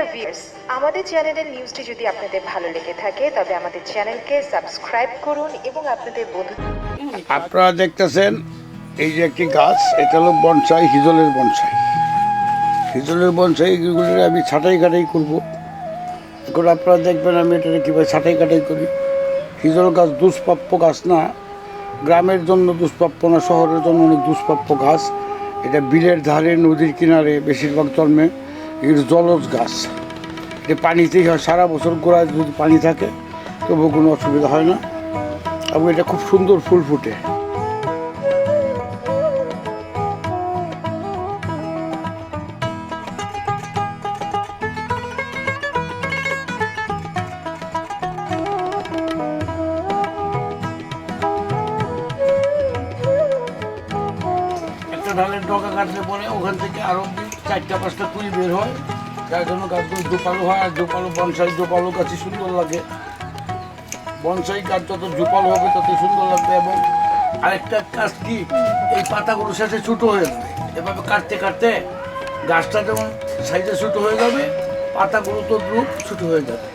Dear viewers আমাদের চ্যানেলের নিউজটি যদি আপনাদের ভালো লেগে থাকে, তবে আমাদের চ্যানেলকে সাবস্ক্রাইব করুন এবং আপনাদের বন্ধু আপনারা দেখতেছেন এই যে একটি গাছ, এটা হলো বনসাই, হিজলের বনসাই। হিজলের বনসাই এগুলি আমি ছাটাই কাটাই করব। এখন আপনারা দেখবেন আমি এটা কীভাবে ছাটাই কাটাই করি। হিজল গাছ দুষ্প্রাপ্য গাছ না, গ্রামের জন্য দুষ্প্রাপ্য না, শহরের জন্য অনেক দুষ্প্রাপ্য গাছ। এটা বিলের ধারে, নদীর কিনারে বেশিরভাগ জন্মে। এগুলো জলজ গাছ। এটা পানিতেই হয়, সারা বছর গোড়ায় যদি পানি থাকে, তবুও কোনো অসুবিধা হয় না। এবং এটা খুব সুন্দর ফুল ফুটে। একটা ডগা কাটলে পরে ওখান থেকে আরও চারটা পাঁচটা কুড়ি বের হয়। যার জন্য গাছগুলো জোপালো হয়, আর জোপালো, বনসাই জোপালো গাছই সুন্দর লাগে। বনসাই গাছ যত জোপালো হবে তত সুন্দর লাগবে এবং আরেকটা কাজ কি, এই পাতাগুলো শেষে ছোটো হয়ে যাবে। এভাবে কাটতে কাটতে গাছটা যেমন সাইজে ছোটো হয়ে যাবে, পাতাগুলো তো দ্রুত ছোটো হয়ে যাবে।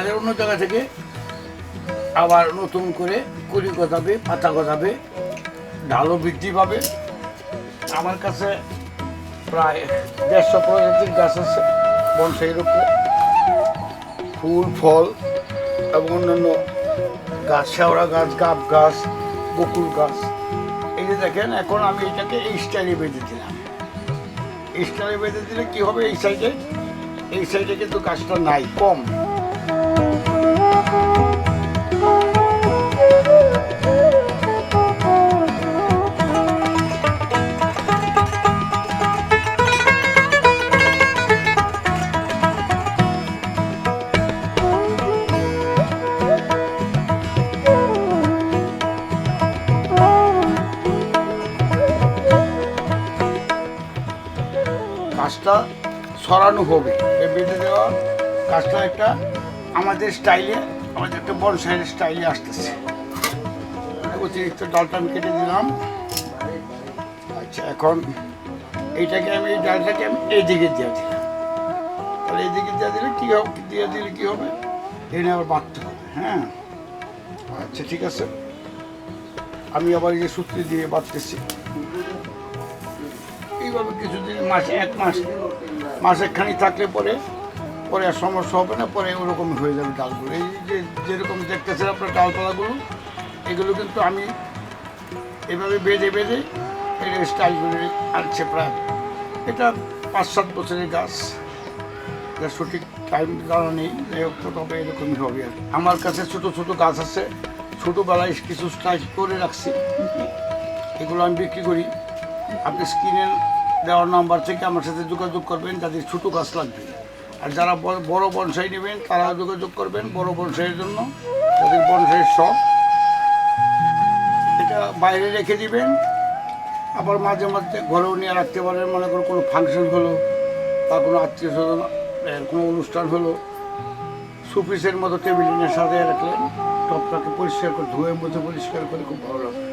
ডালের অন্য জায়গা থেকে আবার নতুন করে কুড়ি গজাবে, পাতা গজাবে, ঢালও বৃদ্ধি পাবে। আমার কাছে প্রায় দেড়শো প্রজাতির গাছ আছে বনসাইয়ের উপরে ফুল, ফল এবং অন্যান্য গাছ, শেওড়া গাছ, গাব গাছ, বকুল গাছ। এই যে দেখেন, এখন আমি এটাকে এই স্টাইলে বেঁধে দিলাম। এই স্টাইলে বেঁধে দিলে কী হবে এই সাইডে এই সাইডে কিন্তু গাছটা নাই, কম। কাজটা সরানো হবে। এ বেঁধে দেওয়া কাজটা একটা আমাদের স্টাইলে, আমাদের একটা বনসাইয়ের স্টাইলে আসতেছে। অতিরিক্ত ডালটা আমি কেটে দিলাম। আচ্ছা এখন এইটাকে আমি, এই ডালটাকে আমি এইদিকে দিয়ে দিলাম। তাহলে এইদিকে দিয়ে দিলে কী হবে, দিয়ে দিলে কী হবে? এনে আবার বাঁধতে হবে হ্যাঁ? আচ্ছা ঠিক আছে। আমি আবার এই সূত্রে দিয়ে বাঁধতেছি। এইভাবে কিছুদিন, মাসে, এক মাস মাস একখানি থাকলে পরে পরে আর সমস্যা হবে না, পরে ওরকম হয়ে যাবে ডালগুলো। এই যে যেরকম দেখতেছেন আপনার ডালপালাগুলো, এগুলো কিন্তু আমি এভাবে বেঁধে বেঁধে এর স্টাইল করে আনছে প্রায়, এটা পাঁচ, সাত বছরের গাছ। এটা সঠিক টাইম জানা নেই তবে এরকমই হবে আর। আমার কাছে ছোট ছোট গাছ আছে, ছোটোবেলায় কিছু স্টাইল করে রাখছি। এগুলো আমি বিক্রি করি। আপনি স্ক্রিনে দেওয়ার নাম্বার থেকে আমার সাথে যোগাযোগ করবেন যাদের ছোটো গাছ লাগবে। আর যারা বড়- বনসাই নেবেন তারাও যোগাযোগ করবেন বড় বনসাইয়ের জন্য। যাদের বনসাইয়ের শখ এটা বাইরে রেখে দিবেন। আবার মাঝে মাঝে ঘরেও নিয়ে রাখতে পারেন, মনে করুন কোনো ফাংশন হলো, বা কোনো আত্মীয় স্বজন কোনো অনুষ্ঠান হলো। সুপিসের মতো টেবিল টেবিলিনের সাথে রাখলেন টপটাকে পরিষ্কার করে, ধুয়ে মধ্যে পরিষ্কার করে খুব ভালো লাগবে।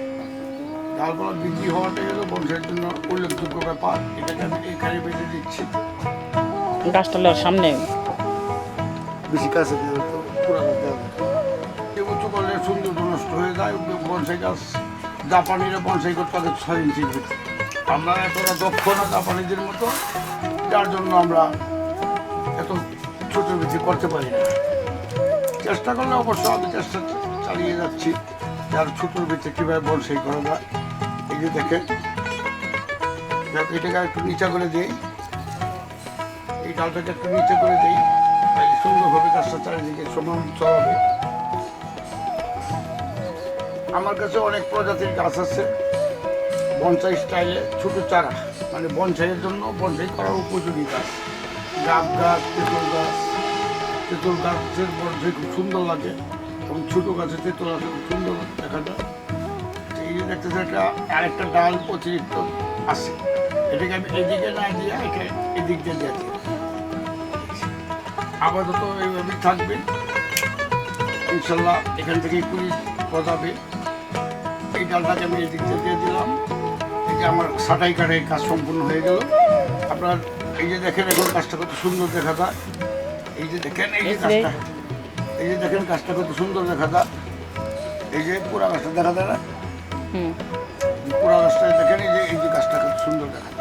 ডালপালা বিক্রি হওয়াটাই হলো বংশের জন্য উল্লেখযোগ্য ব্যাপার। এটাকে আমি এখানে বেঁধে দিচ্ছি। গাছতলার সামনে। বেশি কাছে উঁচু করলে সৌন্দর্য নষ্ট হয়ে যায় বনসাই গাছ জাপানিরা বনসাই করতে হবে ছয় ইঞ্চি আমরা এতটা দক্ষ না জাপানিদের মতো যার জন্য আমরা এত ছোট বেশি করতে পারি না। চেষ্টা করলে অবশ্য আমি চেষ্টা চালিয়ে যাচ্ছি যার ছোটোর ভিতরে কীভাবে বনসাই করা যায়। এই যে দেখেন এটাকে একটু নিচা করে দিই। এই ডালটাকে একটু নিচে করে দিই। তাহলে সুন্দরভাবে গাছটা চারিদিকে সমান চড়াবে আমার কাছে অনেক প্রজাতির গাছ আছে। বনসাই স্টাইলে ছোট চারা। মানে বনসাইয়ের জন্য বনসাই করার উপযোগী গাছ। গাব গাছ, তেঁতুল গাছ। তেঁতুল গাছের বনসাই খুব সুন্দর লাগে। এবং ছোটো গাছে তেঁতুল আছে খুব সুন্দর দেখা যায়। যে দেখতেছে একটা আরেকটা ডাল অতিরিক্ত আছে। এটাকে আমি এদিকে না দিয়ে একে এদিক দিয়ে দিয়ে। আপাতত এইভাবেই থাকবে। ইনশাল্লাহ এখান থেকে কুড়ি গজাবে এই ডালটাকে আমি এদিক দিয়ে দিয়ে দিলাম। যে আমার সাটাই কাটাই কাজ সম্পূর্ণ হয়ে গেল। আপনার এই যে দেখেন এখন কাজটা কত সুন্দর দেখা যায়। এই যে দেখেন এই যে কাজটা। এই যে দেখেন কাজটা কত সুন্দর দেখা যায়। এই যে পুরা গাছটা দেখা যায় না? পুরা গাছটা দেখেন এই যে এই যে গাছটা সুন্দর দেখা